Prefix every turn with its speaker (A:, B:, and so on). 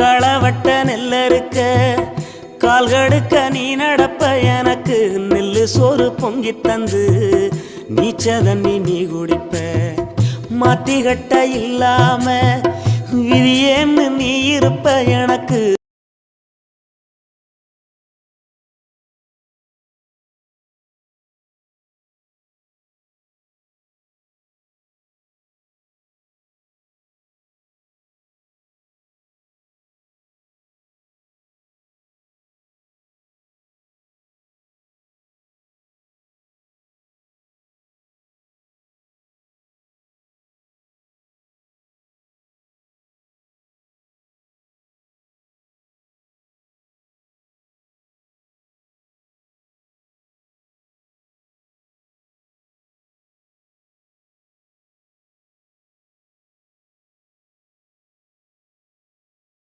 A: களவட்ட நெல்லறுக்க கால்கடுக்க நீ நடப்ப எனக்கு நெல்லு சோறு பொங்கி தந்து நீச்சதண்ணி நீ குடிப்ப. மாத்தி கட்ட இல்லாம